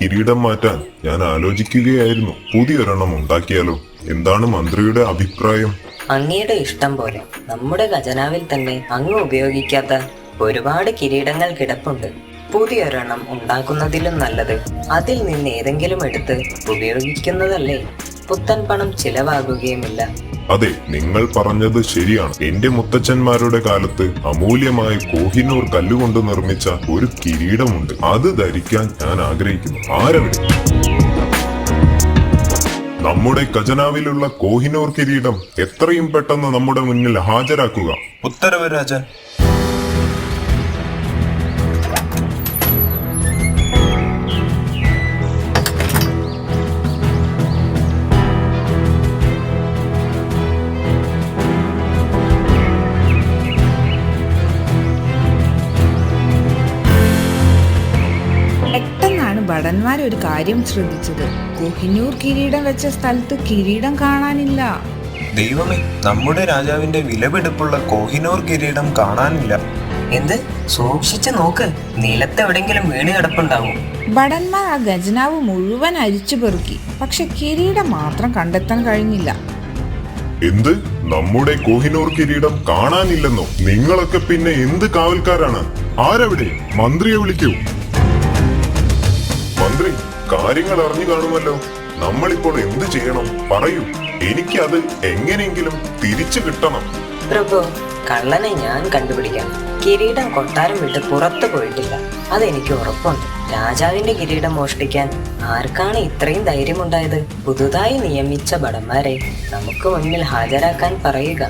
കിരീടം മാറ്റാൻ ഞാൻ ആലോചിക്കുകയായിരുന്നു. പുതിയൊരെണ്ണം ഉണ്ടാക്കിയാലോ? എന്താണ് മന്ത്രിയുടെ അഭിപ്രായം? അങ്ങയുടെ ഇഷ്ടം പോലെ നമ്മുടെ ഖജനാവിൽ തന്നെ അങ്ങ് ഉപയോഗിക്കാത്ത ഒരുപാട് കിരീടങ്ങൾ കിടപ്പുണ്ട്. പുതിയൊരെണ്ണം ഉണ്ടാക്കുന്നതിലും നല്ലത് അതിൽ നിന്ന് ഏതെങ്കിലും എടുത്ത് ഉപയോഗിക്കുന്നതല്ലേ? പുത്തൻ പണം ചിലവാകുകയുമില്ല. അതെ നിങ്ങൾ പറഞ്ഞത് ശരിയാണ്. എന്റെ മുത്തച്ഛന്മാരുടെ കാലത്ത് അമൂല്യമായ കോഹിനൂർ കല്ലുകൊണ്ട് നിർമ്മിച്ച ഒരു കിരീടമുണ്ട്. അത് ധരിക്കാൻ ഞാൻ ആഗ്രഹിക്കുന്നു. ആരവിടെ? നമ്മുടെ ഖജനാവിലുള്ള കോഹിനൂർ കിരീടം എത്രയും പെട്ടെന്ന് നമ്മുടെ മുന്നിൽ ഹാജരാക്കുക. ഉത്തരവ് രാജൻ ഒരു കാര്യം ശ്രദ്ധിച്ചത്. കൊഹിനൂർ കിരീടം വെച്ച സ്ഥലത്ത് കിരീടം കാണാനില്ല. ദൈവമേ നമ്മുടെ രാജാവിന്റെ വിലപിടിപ്പുള്ള കോഹിനൂർ കിരീടം കാണാനില്ല. എന്ത്? സൂക്ഷിച്ചു നോക്ക്. നിലത്തെവിടെങ്കിലും വീണ് കിടപ്പുണ്ടാവും. ഭടന്മാർ ആ ഖജനാവ് മുഴുവൻ അരിച്ചു പെറുക്കി. പക്ഷെ കിരീടം മാത്രം കണ്ടെത്താൻ കഴിഞ്ഞില്ല. എന്ത്? നമ്മുടെ കോഹിനൂർ കിരീടം കാണാനില്ലെന്നോ? നിങ്ങളൊക്കെ പിന്നെ എന്ത് കാവൽക്കാരാണ്? ആരവിടെ? മന്ത്രിയെ വിളിക്കൂ. മന്ത്രി കാര്യങ്ങൾ അറിഞ്ഞു കാണുമല്ലോ. നമ്മളിപ്പോൾ എന്ത് ചെയ്യണം? പറയൂ. എനിക്കത് എങ്ങനെയെങ്കിലും തിരിച്ചു കിട്ടണം. പ്രഭു കള്ളനെ ഞാൻ കണ്ടുപിടിക്കാം. കിരീടം കൊട്ടാരം വിട്ട് പുറത്തു പോയിട്ടില്ല. അതെനിക്ക് ഉറപ്പുണ്ട്. രാജാവിന്റെ കിരീടം മോഷ്ടിക്കാൻ ആർക്കാണ് ഇത്രയും ധൈര്യമുണ്ടായത്? പുതുതായി നിയമിച്ച ഭടന്മാരെ നമുക്ക് മുന്നിൽ ഹാജരാക്കാൻ പറയുക.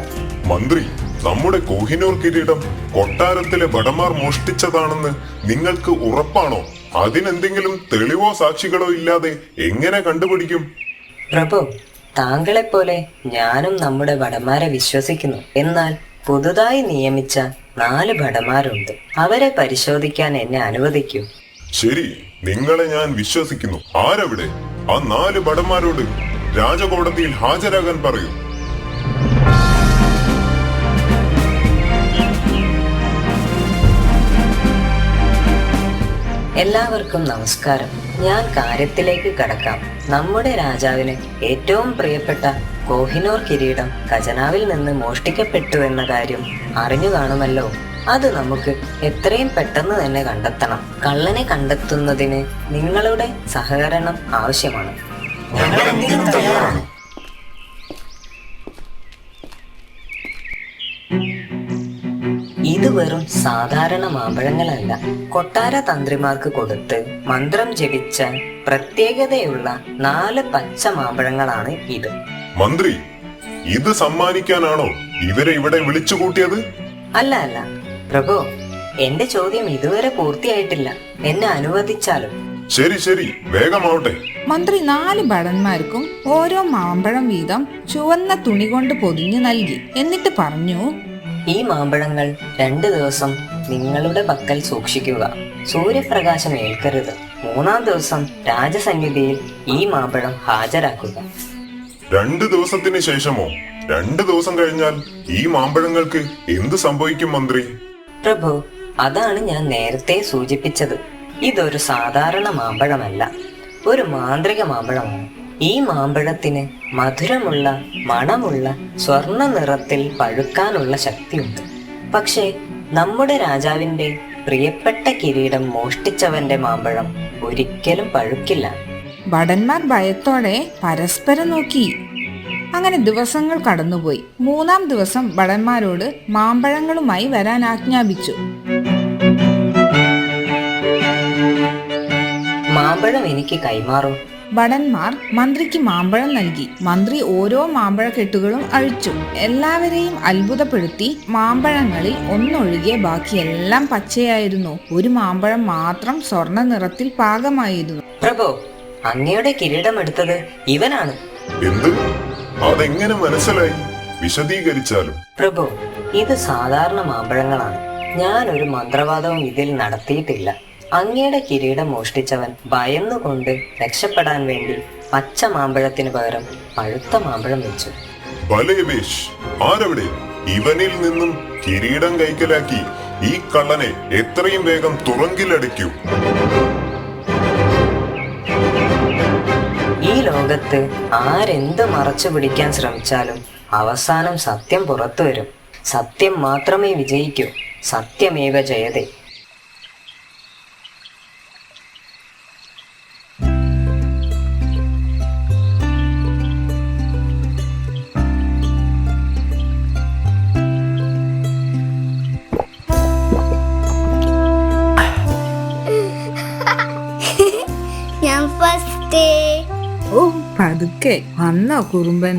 മന്ത്രി നമ്മുടെ കോഹിനൂർ കിരീടം കൊട്ടാരത്തിലെ ഭടന്മാർ മോഷ്ടിച്ചതാണെന്ന് നിങ്ങൾക്ക് ഉറപ്പാണോ? അതിനെന്തെങ്കിലും തെളിവോ സാക്ഷികളോ ഇല്ലാതെ എങ്ങനെ കണ്ടുപിടിക്കും? പ്രഭു താങ്കളെ പോലെ ഞാനും നമ്മുടെ ഭടന്മാരെ വിശ്വസിക്കുന്നു. എന്നാൽ പുതുതായി നിയമിച്ച നാല് ഭടന്മാരുണ്ട്. അവരെ പരിശോധിക്കാൻ എന്നെ അനുവദിക്കൂ. ശരി നിങ്ങളെ ഞാൻ വിശ്വസിക്കുന്നു. ആരവിടെ? ആ നാല് ഭടന്മാരോട് രാജകോടതിയിൽ ഹാജരാകാൻ പറയൂ. എല്ലാവർക്കും നമസ്കാരം. ഞാൻ കാര്യത്തിലേക്ക് കടക്കാം. നമ്മുടെ രാജാവിന് ഏറ്റവും പ്രിയപ്പെട്ട കോഹിനൂർ കിരീടം ഖജനാവിൽ നിന്ന് മോഷ്ടിക്കപ്പെട്ടു എന്ന കാര്യം അറിഞ്ഞു കാണുമല്ലോ. അത് നമുക്ക് എത്രയും പെട്ടെന്ന് തന്നെ കണ്ടെത്തണം. കള്ളനെ കണ്ടെത്തുന്നതിന് നിങ്ങളുടെ സഹകരണം ആവശ്യമാണ്. ഇത് വെറും സാധാരണ മാമ്പഴങ്ങളല്ല. കൊട്ടാര തന്ത്രിമാർക്ക് കൊടുത്ത് മന്ത്രം ജപിച്ച പ്രത്യേകതയുള്ള നാല് പച്ച മാമ്പഴങ്ങളാണ് ഇത്. മന്ത്രി ഇത് സമ്മാനിക്കാനാണോ ഇവരെ ഇവിടെ വിളിച്ചു കൂട്ടിയത്? അല്ല അല്ല. പ്രഭു എന്റെ ചോദ്യം ഇതുവരെ പൂർത്തിയായിട്ടില്ല. എന്നെ അനുവദിച്ചാലും. ശരി ശരി. വേഗമാവട്ടെ. മന്ത്രി നാല് ഭടന്മാർക്കും ഓരോ മാമ്പഴം വീതം ചുവന്ന തുണി കൊണ്ട് പൊതിഞ്ഞു നൽകി. എന്നിട്ട് പറഞ്ഞു ഈ മാമ്പഴങ്ങൾ രണ്ട് ദിവസം നിങ്ങളുടെ പക്കൽ സൂക്ഷിക്കുക. സൂര്യപ്രകാശം ഏൽക്കരുത്. മൂന്നാം ദിവസം രാജസന്നിധിയിൽ ഈ മാമ്പഴം ഹാജരാക്കുക. രണ്ട് ദിവസത്തിന് ശേഷമോ? രണ്ട് ദിവസം കഴിഞ്ഞാൽ ഈ മാമ്പഴങ്ങൾക്ക് എന്ത് സംഭവിക്കും മന്ത്രി? പ്രഭു അതാണ് ഞാൻ നേരത്തെ സൂചിപ്പിച്ചത്. ഇതൊരു സാധാരണ മാമ്പഴമല്ല. ഒരു മാന്ത്രിക മാമ്പഴമാണ്. ഈ മാമ്പഴത്തിന് മധുരമുള്ള മണമുള്ള സ്വർണ നിറത്തിൽ പഴുക്കാനുള്ള ശക്തിയുണ്ട്. പക്ഷേ നമ്മുടെ രാജാവിന്റെ പ്രിയപ്പെട്ട കിരീടം മോഷ്ടിച്ചവന്റെ മാമ്പഴം ഒരിക്കലും പഴുക്കില്ല. ഭടന്മാർ ഭയത്തോടെ പരസ്പരം നോക്കി. അങ്ങനെ ദിവസങ്ങൾ കടന്നുപോയി. മൂന്നാം ദിവസം ഭടന്മാരോട് മാമ്പഴങ്ങളുമായി വരാൻ ആജ്ഞാപിച്ചു. മാമ്പഴം എനിക്ക് കൈമാറൂ. ഭടന്മാർ മന്ത്രിക്ക് മാമ്പഴം നൽകി. മന്ത്രി ഓരോ മാമ്പഴക്കെട്ടുകളും അഴിച്ചു. എല്ലാവരെയും അത്ഭുതപ്പെടുത്തി മാമ്പഴങ്ങളിൽ ഒന്നൊഴികെ ബാക്കിയെല്ലാം പച്ചയായിരുന്നു. ഒരു മാമ്പഴം മാത്രം സ്വർണ നിറത്തിൽ പാകമായിരുന്നു. പ്രഭു അങ്ങയുടെ കിരീടം എടുത്തത് ഇവനാണ്. എന്ത്? അതെങ്ങനെ മനസ്സിലായി? വിശദീകരിച്ചാലും? പ്രഭു ഇത് സാധാരണ മാമ്പഴങ്ങളാണ്. ഞാൻ ഒരു മന്ത്രവാദവും ഇതിൽ നടത്തിയിട്ടില്ല. അങ്ങയുടെ കിരീടം മോഷ്ടിച്ചവൻ ഭയന്നുകൊണ്ട് രക്ഷപ്പെടാൻ വേണ്ടി പച്ച മാമ്പഴത്തിന് പകരം പഴുത്ത മാമ്പഴം വെച്ചു. ആരവിടെ? ഇവനിൽ നിന്നും കിരീടം കൈക്കലാക്കി ഈ കള്ളനെ എത്രയും വേഗം തുറങ്കിലടിക്കൂ. ഈ ലോകത്ത് ആരെന്ത് മറച്ചു പിടിക്കാൻ ശ്രമിച്ചാലും അവസാനം സത്യം പുറത്തു വരും. സത്യം മാത്രമേ വിജയിക്കൂ. സത്യമേവ ജയതേ. ഓ പതുക്കെ വന്നോ കുറുമ്പൻ.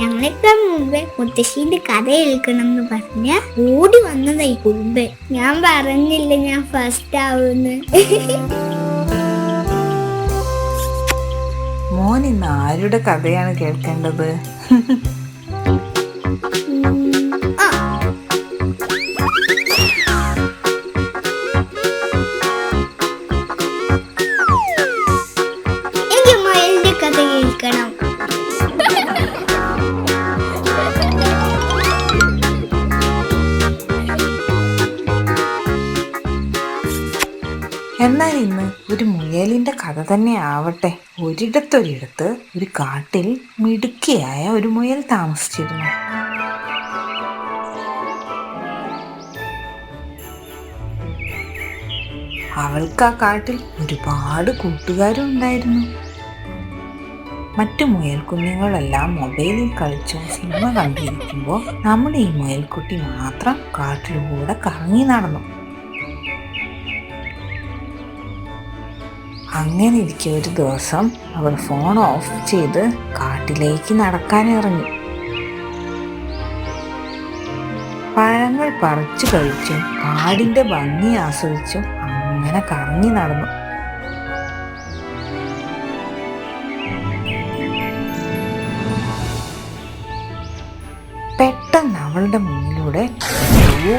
ഞങ്ങൾക്ക് മുമ്പേ മുത്തശ്ശീന്റെ കഥ കേൾക്കണം എന്ന് പറഞ്ഞ ഓടി വന്നതായി കുറുമ്പൻ. ഞാൻ പറഞ്ഞില്ല ഞാൻ ഫസ്റ്റ് ആവുന്ന്. മോൻ ഇന്ന് ആരുടെ കഥയാണ് കേൾക്കേണ്ടത്? എന്നാൽ ഇന്ന് ഒരു മുയലിന്റെ കഥ തന്നെ ആവട്ടെ. ഒരിടത്തൊരിടത്ത് ഒരു കാട്ടിൽ മിടുക്കിയായ ഒരു മുയൽ താമസിച്ചിരുന്നു. അവൾക്ക് ആ കാട്ടിൽ ഒരുപാട് കൂട്ടുകാരും ഉണ്ടായിരുന്നു. മറ്റു മുയൽ കുഞ്ഞുങ്ങളെല്ലാം മൊബൈലിൽ കളിച്ചും സിനിമ കണ്ടിരിക്കുമ്പോൾ നമ്മുടെ ഈ മുയൽക്കുട്ടി മാത്രം കാട്ടിലൂടെ കറങ്ങി നടന്നു. അങ്ങനെ ഇരിക്കെ ഒരു ദിവസം അവൾ ഫോൺ ഓഫ് ചെയ്ത് കാട്ടിലേക്ക് നടക്കാൻ ഇറങ്ങി. പഴങ്ങൾ പറിച്ചു കഴിച്ചും കാടിന്റെ ഭംഗി ആസ്വദിച്ചും അങ്ങനെ കറങ്ങി നടന്നു. പെട്ടെന്ന് അവളുടെ മുന്നിലൂടെ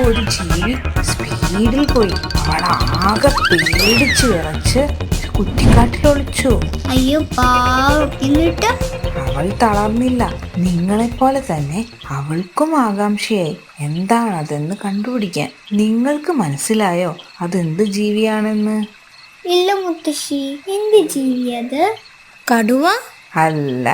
ഒരു ജീവി സ്പീഡിൽ പോയി. അവൾ ആകെ പേടിച്ച് വിറച്ച് കുറ്റിക്കാട്ടിൽ ഒളിച്ചു അയ്യോ പാവം. എന്നിട്ട്? അവൾ തളർന്നില്ല. നിങ്ങളെപ്പോലെ തന്നെ അവൾക്കും ആകാംക്ഷയായി. എന്താണതെന്ന് കണ്ടുപിടിക്കാൻ. നിങ്ങൾക്ക് മനസ്സിലായോ? അതെന്ത് ജീവിയാണെന്ന്? ഇല്ല മുത്തശ്ശി. എന്ത് ജീവിയത്? കടുവ? അല്ല.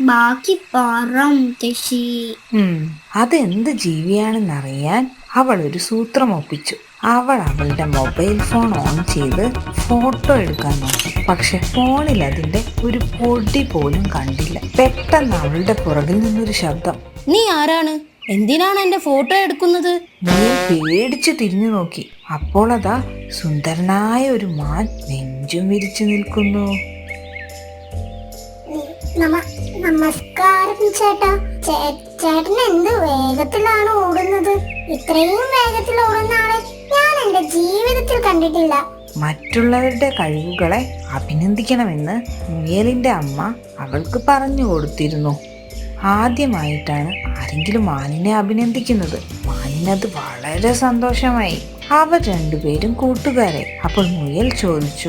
ബാക്കി പറ മുത്തശ്ശി. ഉം, അതെന്ത് ജീവിയാണെന്നറിയാൻ അവൾ ഒരു സൂത്രം ഒപ്പിച്ചു. അവൾ അവളുടെ മൊബൈൽ ഫോൺ ഓൺ ചെയ്ത് ഫോട്ടോ എടുക്കാൻ നോക്കി. പക്ഷെ ഫോണിൽ അതിന്റെ ഒരു പൊടി പോലും കണ്ടില്ല. പെട്ടെന്ന് അവളുടെ പുറകിൽ നിന്നൊരു ശബ്ദം. നീ ആരാണ്? എന്തിനാണ് എന്റെ ഫോട്ടോ എടുക്കുന്നത്? നീ പേടിച്ചു തിരിഞ്ഞു നോക്കി. അപ്പോൾ അതാ സുന്ദരനായ ഒരു മാൻ നെഞ്ചും വിരിച്ചു നിൽക്കുന്നു. നമ- നമസ്കാരം ചേട്ടാ. ചേട്ടൻ എന്ത് വേഗത്തിലാണ് ഓടുന്നത്. ഇത്രയും വേഗത്തിൽ ഓടുന്ന ആളെ ഞാൻ എന്റെ ജീവിതത്തിൽ കണ്ടിട്ടില്ല. മറ്റുള്ളവരുടെ കഴിവുകളെ അഭിനന്ദിക്കണമെന്ന് മുയലിന്റെ അമ്മ അവൾക്ക് പറഞ്ഞു കൊടുത്തിരുന്നു. ആദ്യമായിട്ടാണ് ആരെങ്കിലും മാനിനെ അഭിനന്ദിക്കുന്നത്. മാനിനത് വളരെ സന്തോഷമായി. അവർ രണ്ടുപേരും കൂട്ടുകാരെ. അപ്പോൾ മുയൽ ചോദിച്ചു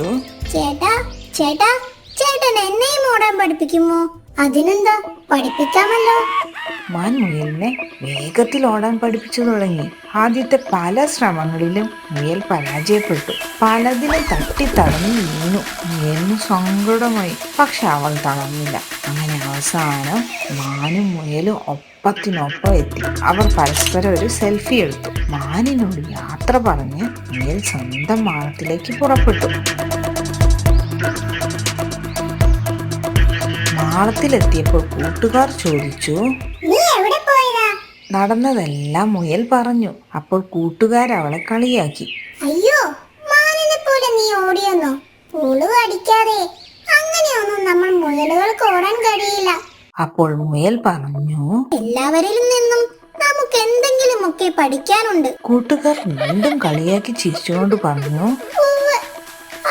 ചേട്ടാ ചേട്ടാ ചേട്ടൻ എന്നെയും ഓടാൻ പഠിപ്പിക്കുമോ? അതിനെന്താ പഠിപ്പിക്കാമല്ലോ. മാൻ മുയലിനെ വേഗത്തിൽ ഓടാൻ പഠിപ്പിച്ചു തുടങ്ങി. ആദ്യത്തെ പല ശ്രമങ്ങളിലും മുയൽ പരാജയപ്പെട്ടു. പലതിലും തട്ടി തടഞ്ഞു വീണു. മുയലിന് സങ്കടമായി. പക്ഷെ അവൾ തളർന്നില്ല. അങ്ങനെ അവസാനം മാനും മുയലും ഒപ്പത്തിനൊപ്പം എത്തി. അവർ പരസ്പരം ഒരു സെൽഫി എടുത്തു. മാനിനോട് യാത്ര പറഞ്ഞ് മുയൽ സ്വന്തം മാളത്തിലേക്ക് പുറപ്പെട്ടു. മാളത്തിലെത്തിയപ്പോൾ കൂട്ടുകാർ ചോദിച്ചു നടന്നതെല്ലാം മുയൽ പറഞ്ഞു. അപ്പോൾ കൂട്ടുകാർ അവളെ കളിയാക്കി. അയ്യോ മാനിനെ പോലെ നീ ഓടിയെന്നോ? പുളു അടിക്കാതെ. അങ്ങനെയൊന്നും നമ്മൾ മുയലുകൾക്ക് ഓടാൻ കഴിയില്ല. അപ്പോൾ മുയൽ പറഞ്ഞു എല്ലാവരിലും നിന്നും നമുക്ക് എന്തെങ്കിലും ഒക്കെ പഠിക്കാനുണ്ട്. കൂട്ടുകാർ വീണ്ടും കളിയാക്കി ചിരിച്ചുകൊണ്ട് പറഞ്ഞു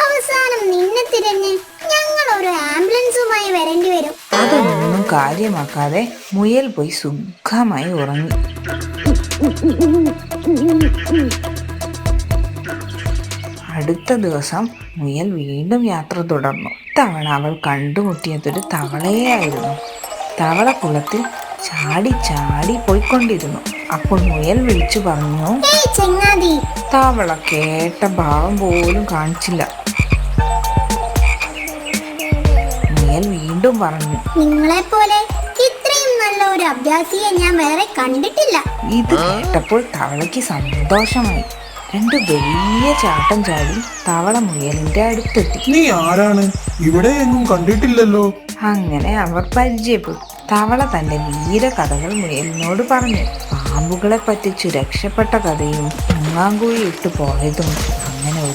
അവസാനം നിന്നെ തിരഞ്ഞ് ആംബുലൻസുമായി വരേണ്ടി വരും. അതൊന്നും കാര്യമാക്കാതെ മുയൽ പോയി സുഖമായി ഉറങ്ങി. അടുത്ത ദിവസം മുയൽ വീണ്ടും യാത്ര തുടർന്നു. തവണ അവൾ കണ്ടുമുട്ടിയതൊരു തവളയായിരുന്നു. തവള കുളത്തിൽ ചാടി ചാടി പോയിക്കൊണ്ടിരുന്നു. അപ്പോൾ മുയൽ വിളിച്ചു പറഞ്ഞു തവള കേട്ട ഭാവം പോലും കാണിച്ചില്ല. മുയൽ വീണ്ടും പറഞ്ഞു. നിങ്ങളെ പോലെ ഇത്രയും നല്ല ഒരു അഭ്യാസിയെ ഞാൻ വേറെ കണ്ടിട്ടില്ല. ഇത് കേട്ടപ്പോൾ തവളയ്ക്ക് സന്തോഷമായി. രണ്ട് വലിയ ചാട്ടം ചാടി തവള മുയലിന്റെ അടുത്തെത്തി. നീ ആരാണ്? ഇവിടെ എങ്ങും കണ്ടിട്ടില്ലല്ലോ. അങ്ങനെ അവർ പരിചയപ്പെട്ടു. തവള തന്റെ വീര കഥകൾ മുയലിനോട് പറഞ്ഞു. പാമ്പുകളെ പറ്റിച്ചു രക്ഷപ്പെട്ട കഥയും മുങ്ങാങ്കുഴി ഇട്ടു പോയതും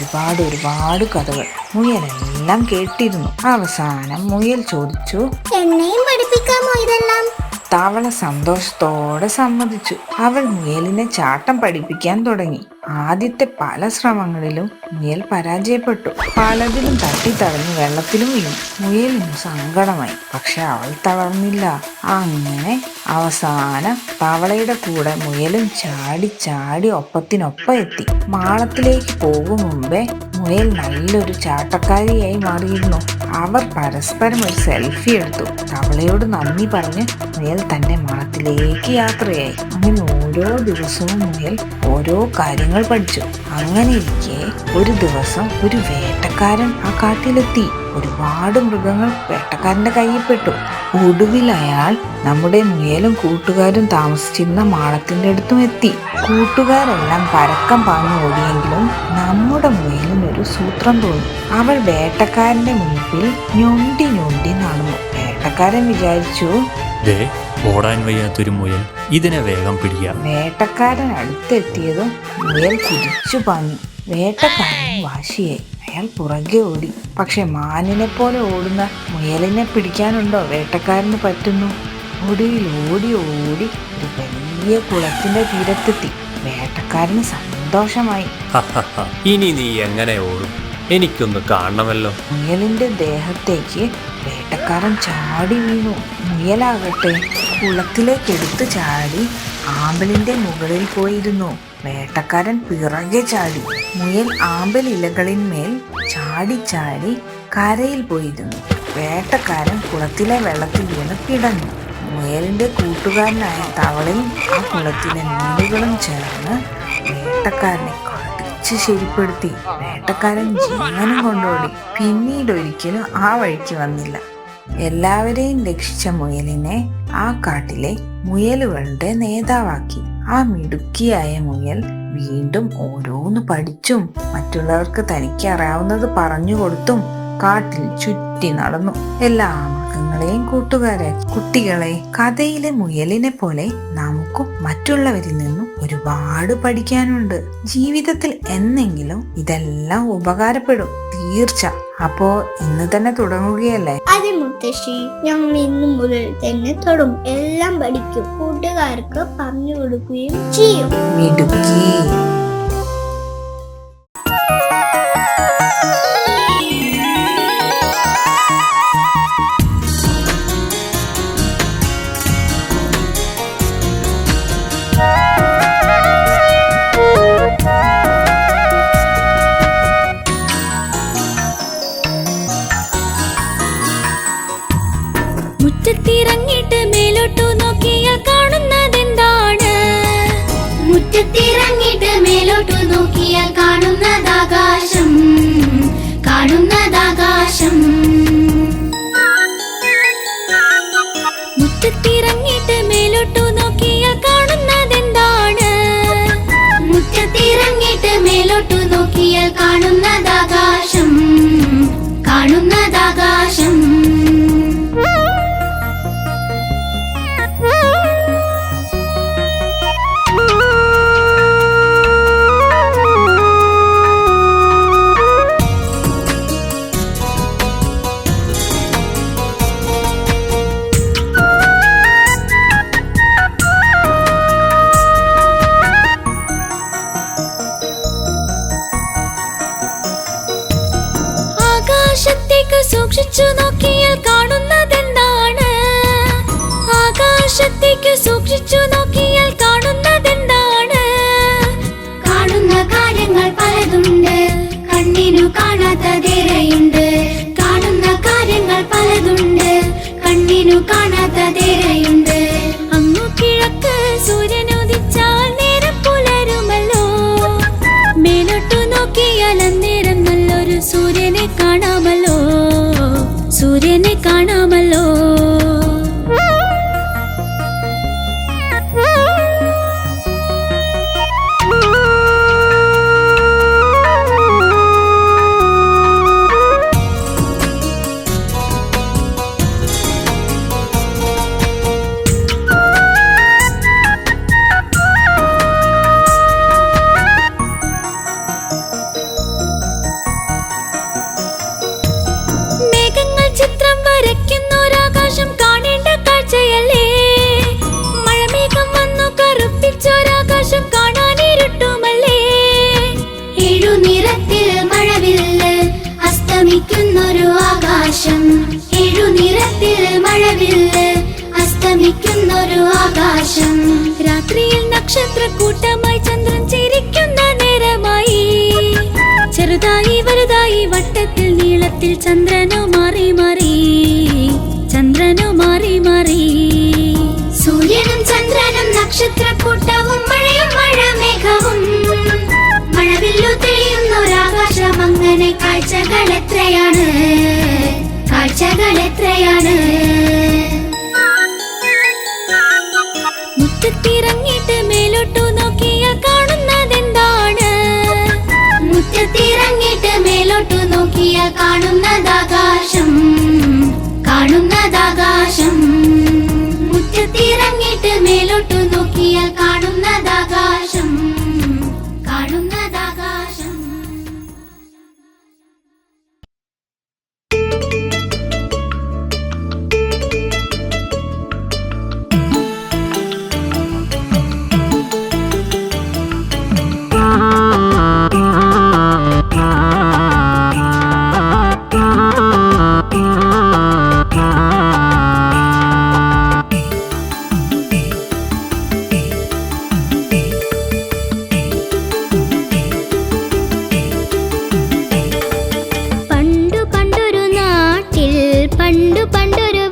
ഒരുപാട് ഒരുപാട് കഥകൾ. മുയലെല്ലാം കേട്ടിരുന്നു. അവസാനം മുയൽ ചോദിച്ചു എന്നെയും പഠിപ്പിക്കാമോ ഇതെല്ലാം? തവള സന്തോഷത്തോടെ സമ്മതിച്ചു. അവൾ മുയലിനെ ചാട്ടം പഠിപ്പിക്കാൻ തുടങ്ങി. ആദ്യത്തെ പല ശ്രമങ്ങളിലും മുയൽ പരാജയപ്പെട്ടു. പലതിലും തട്ടിത്തടഞ്ഞ് വെള്ളത്തിലും വീണു. മുയലിന് സങ്കടമായി. പക്ഷെ അവൾ തളർന്നില്ല. അങ്ങനെ അവസാനം തവളയുടെ കൂടെ മുയലും ചാടി ചാടി ഒപ്പത്തിനൊപ്പം എത്തി. മാളത്തിലേക്ക് പോകും മുമ്പേ മുയൽ നല്ലൊരു ചാട്ടക്കാരിയായി മാറിയിരുന്നു. അവർ പരസ്പരം ഒരു സെൽഫി എടുത്തു. തവളയോട് നന്ദി പറഞ്ഞ് മുയൽ തന്റെ മണത്തിലേക്ക് യാത്രയായി. അങ്ങനെ ഓരോ ദിവസവും മുയൽ ഓരോ കാര്യങ്ങൾ പഠിച്ചു. അങ്ങനെ ഇരിക്കെ ഒരു ദിവസം ഒരു വേട്ടക്കാരൻ ആ കാട്ടിലെത്തി. ഒരുപാട് മൃഗങ്ങൾ വേട്ടക്കാരന്റെ കയ്യിൽ പെട്ടു ഒടുവിൽ അയാൾ നമ്മുടെ മുയലും കൂട്ടുകാരും താമസിച്ചിരുന്ന മാളത്തിന്റെ അടുത്തും എത്തി. കൂട്ടുകാരെല്ലാം പരക്കം പാഞ്ഞു ഓടിയെങ്കിലും നമ്മുടെ മുയലിന് ഒരു സൂത്രം തോന്നി. അവൾ വേട്ടക്കാരന്റെ മുൻപിൽ ഞൊണ്ടി ഞൊണ്ടി നടന്നു. വേട്ടക്കാരൻ വിചാരിച്ചു ഓടാൻ വയ്യാത്തൊരു മുയൽ. ഇതിനെ വേഗം പിടിക്കാം. വേട്ടക്കാരൻ അടുത്തെത്തിയതും മുയൽ കുതിച്ചു പാഞ്ഞു. വേട്ടക്കാരൻ വാശിയായി. അയാൾ പുറകെ ഓടി. പക്ഷെ മാനിനെ പോലെ ഓടുന്ന മുയലിനെ പിടിക്കാനുണ്ടോ? വേട്ടക്കാരന് പറ്റുന്നു. ഒടുവിൽ ഓടി ഓടി ഒരു വലിയ കുളത്തിന്റെ തീരത്തെത്തി. വേട്ടക്കാരന് സന്തോഷമായി. ഇനി നീ എങ്ങനെ ഓടും? എനിക്കൊന്ന് കാണണമല്ലോ. മുയലിന്റെ ദേഹത്തേക്ക് വേട്ടക്കാരൻ ചാടി വീണു. മുയലാകട്ടെ കുളത്തിലേക്ക് എടുത്തു ചാടി ആമ്പലിന്റെ മുകളിൽ പോയിരുന്നു. വേട്ടക്കാരൻ പിറകെ ചാടി. മുയൽ ആമ്പൽ ഇലകളിന്മേൽ ചാടി ചാടി കരയിൽ പോയിരുന്നു. വേട്ടക്കാരൻ കുളത്തിലെ വെള്ളത്തിൽ വീണ് കിടന്നു. മുയലിന്റെ കൂട്ടുകാരനായ തവളയും ആ കുളത്തിലെ മീനുകളും ചേർന്ന് വേട്ടക്കാരനെ കടിച്ച് ശരിപ്പെടുത്തി. വേട്ടക്കാരൻ ജീവനും കൊണ്ടോടി. പിന്നീട് ഒരിക്കലും ആ വഴിക്ക് വന്നില്ല. എല്ലാവരെയും രക്ഷിച്ച മുയലിനെ ആ കാട്ടിലെ മുയലുകളുടെ നേതാവാക്കി. ആ മിടുക്കിയായ മുയൽ വീണ്ടും ഓരോന്ന് പഠിച്ചും മറ്റുള്ളവർക്ക് തനിക്ക് അറിയാവുന്നത് പറഞ്ഞു കൊടുത്തും കാട്ടിൽ ചുറ്റി നടന്നു. എല്ലാ മൃഗങ്ങളെയും കൂട്ടുകാരെ കുട്ടികളെ കഥയിലെ മുയലിനെ പോലെ നമുക്കും മറ്റുള്ളവരിൽ നിന്നും ഒരുപാട് പഠിക്കാനുണ്ട്. ജീവിതത്തിൽ എന്നെങ്കിലും ഇതെല്ലാം ഉപകാരപ്പെടും. തീർച്ച. അപ്പോ ഇന്ന് തന്നെ തുടങ്ങുകയല്ലേ? അതെ മുത്തശ്ശി. ഞങ്ങൾ ഇന്നു മുതൽ തന്നെ തുടങ്ങും എല്ലാം പഠിക്കും. കൂട്ടുകാർക്ക് പറഞ്ഞു കൊടുക്കുകയും ചെയ്യും. മിടുക്കി. കാണുന്നതാകാശം. വലുതായി വലുതായി വട്ടത്തിൽ നീളത്തിൽ ചന്ദ്രനോ മാറി മാറി ചന്ദ്രനോ മാറി മാറി. സൂര്യനും ചന്ദ്രനും നക്ഷത്രക്കൂട്ടവും മഴയും മഴ മേഘവും മഴവില്ലു തെളിയുന്നൊരാകാശം അങ്ങനെ കാഴ്ചകൾ എത്രയാണ് കാഴ്ചകൾ എത്രയാണ് കാണുന്നതാകാശം. കാണുന്നതാകാശം. മുറ്റത്തിറങ്ങിട്ട് മേലോട്ട് നോക്കിയാൽ പണ്ടു പണ്ടൊരു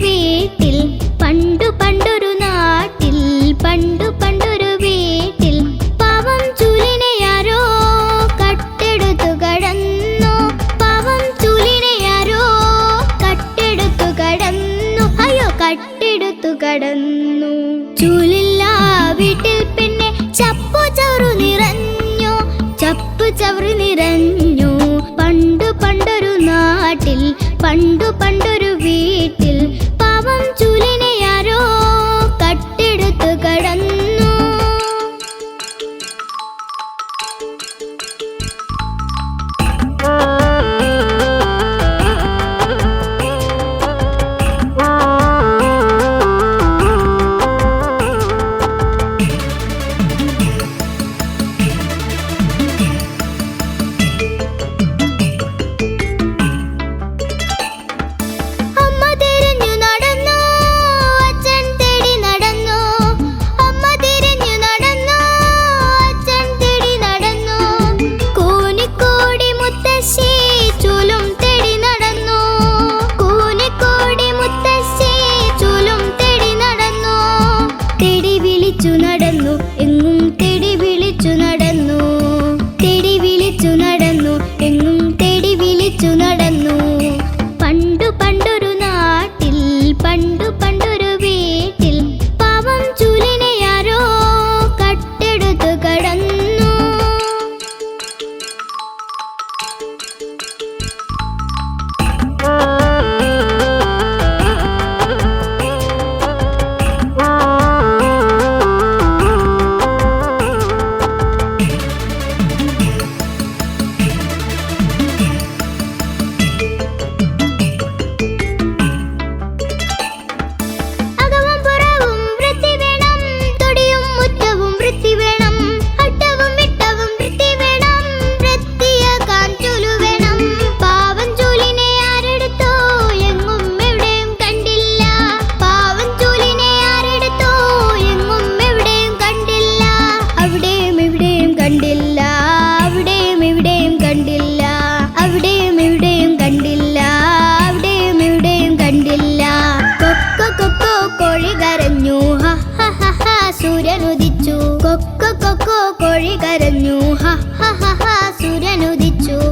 സുരനുദിച്ചു.